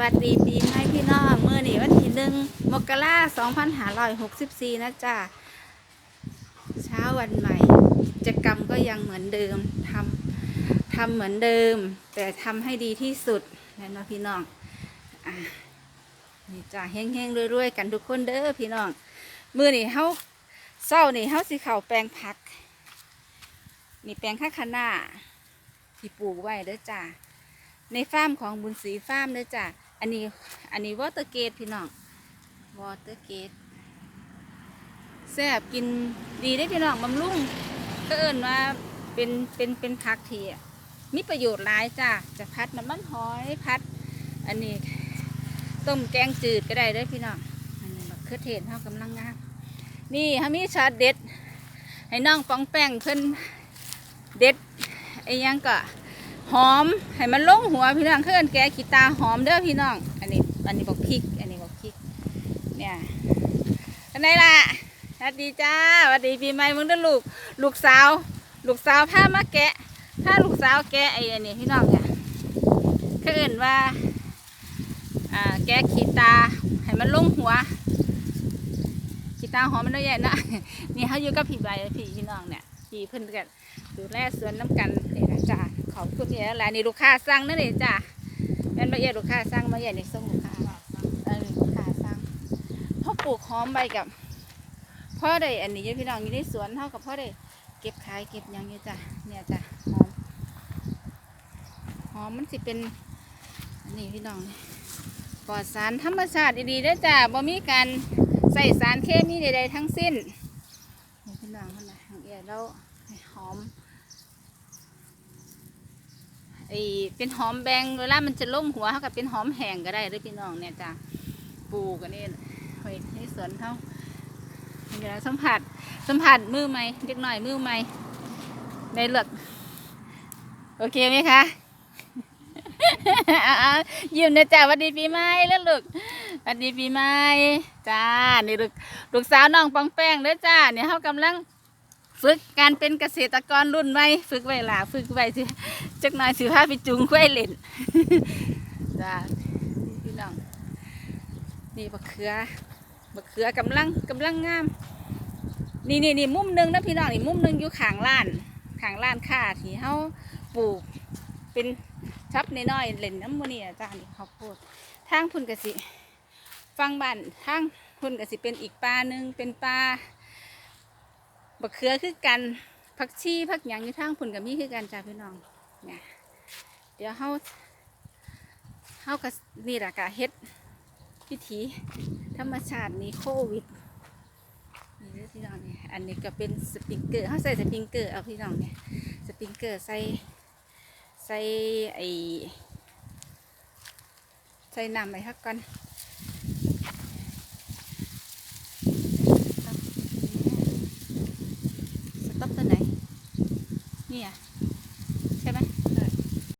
วัสดีปีใหม่พี่น้องเมื่อนี่วันที่หนึ่งมกราสองพันห้าร้อยหกสิบสี่นะจ๊ะเช้าวันใหม่กิจกรรมก็ยังเหมือนเดิมทำทำเหมือนเดิม แต่ทำให้ดีที่สุดนะเนะพี่น้องอนี่จ้ะเฮงๆรวยๆกันทุกคนเด้อพี่น้องมื่อนี่เฮาเศร้านี่เฮาสิเข่าแปลงผัก นี่แปลงข้าคะน้าที่ปลูกไว้เด้อจ้ะในฟาร์มของบุญศรีฟาร์มเด้อจ้ะ อันนี้อันนี้วอเตอร์เกตพี่น้องวอเตอร์เกตแซ่บกินดีได้พี่น้องบำรุงก็เอิ้นว่าเป็นเป็นเป็นผักที่มีประโยชน์หลายจ้ะจะพัดน้ำมันหอยพัด อันนี้ต้มแกงจืดก็ได้ด้อพี่น้องอันนี้บักเขือเทศเท่ากำลังงามนี่เขามีชาเด็ด ให้น้องปองแป้งเพิ่นเด็ดไอ้ยังก็ หอมให้มันลงหัวพี่น้องเพื่อนแกขีตาหอมเด้อพี่น้อง อันนี้ อันนี้บอกพริก อันนี้บอกพริก เนี่ยอันไหนล่ะสวัสดีจ้าสวัสดีปีใหม่มึงเด้อลูก ลูกสาว ลูกสาวพามาแกะพาลูกสาวแกะไอ้อันนี้พี่น้องเนี่ยเขาเอื่นว่าอ่าแกะขีตาให้มันลงหัวขีตาหอมมันได้ยใหญ่นะนี่เขาอยู่กับพี่ใบพี่พี่น้องเนี่ย พี่เพิ่นกันดูแลสวนน้ำกันนี่นะจ้าขอบคุณเนี่ยแหละนี่ลูกค้าสั่งนั่นเองจ้าแม่นมาเอียลูกค้าสั่งมาเอียดในส่งลูกค้าเออลูกค้าสั่งพ่อปลูกหอมใบกับพ่อได้อันนี้พี่น้องอยู่ในสวนเท่ากับพ่อได้เก็บขายเก็บหยังอยู่จ้ะเนี่ยจ้ะหอมหอมมันสิเป็นอันนี้พี่น้องนี่ปลอดสารธรรมชาติดีๆด้อจ้าบ่มีการใส่สารเคมีใดๆทั้งสิ้นนี่พี่น้องมันนะของเอียด แล้วหอมไอเป็นหอมแบงเวลามันจะล่มหัวเขากับเป็นหอมแห้งก็ได้เลยพี่น้องเนี่ยจ้ะปลูกกันนี่ไว้ในสวนเขาเดี๋ยวสัมผัสสัมผัสมือไหมเล็กหน่อยมือไหมในเลือกโอเคไหมคะยิ้มนะจ้ะวัสดีปีใหม่แล้วลูกวัสดีปีใหม่จ้านี่ลูกลูกสาวน้องปองแป้งเด้อจ้าเนี่ยเขากำลัง ฝึกการเป็นเกษตรกรรุ่นใหม่ฝึกไว้ล่ะฝึกไว้สิจักหน่อยสิพาไปจุงกล้วยเล่นจ้าพี่น้องนี่บักเขือบักเขือกำลังกำลังงาม นี่นี่นี่มุมหนึงนะพี่น้องนี่มุมหนึงอยู่ขางล้านขางล้านค่าที่เฮาปลูกเป็นชับน้อยๆเล่นน้ำมันนี่อาจารย์นี่เขาวโพดทางพุ่นกสิฟังบ้านทางพุ่นกสิเป็นอีกปลาหนึ่งเป็นปลา บักเขือคือกันผักชีผักหยังอยู่ทางผุนกับมีคือกันจ้าพี่น้องเนี่ยเดี๋ยวเฮาเฮากับนี่แหละกะเฮ็ดพิธีธรรมชาตินี้โควิดนี่เด้อพี่น้องเนี่ยอันนี้ก็เป็นสปริงเกอร์เฮาใส่สปริงเกอร์เอาพี่น้องเนี่ยสปริงเกอร์ใส่ใส่ไอใส่น้ำไปฮักก่อน ขับตัวไหนนี่อะ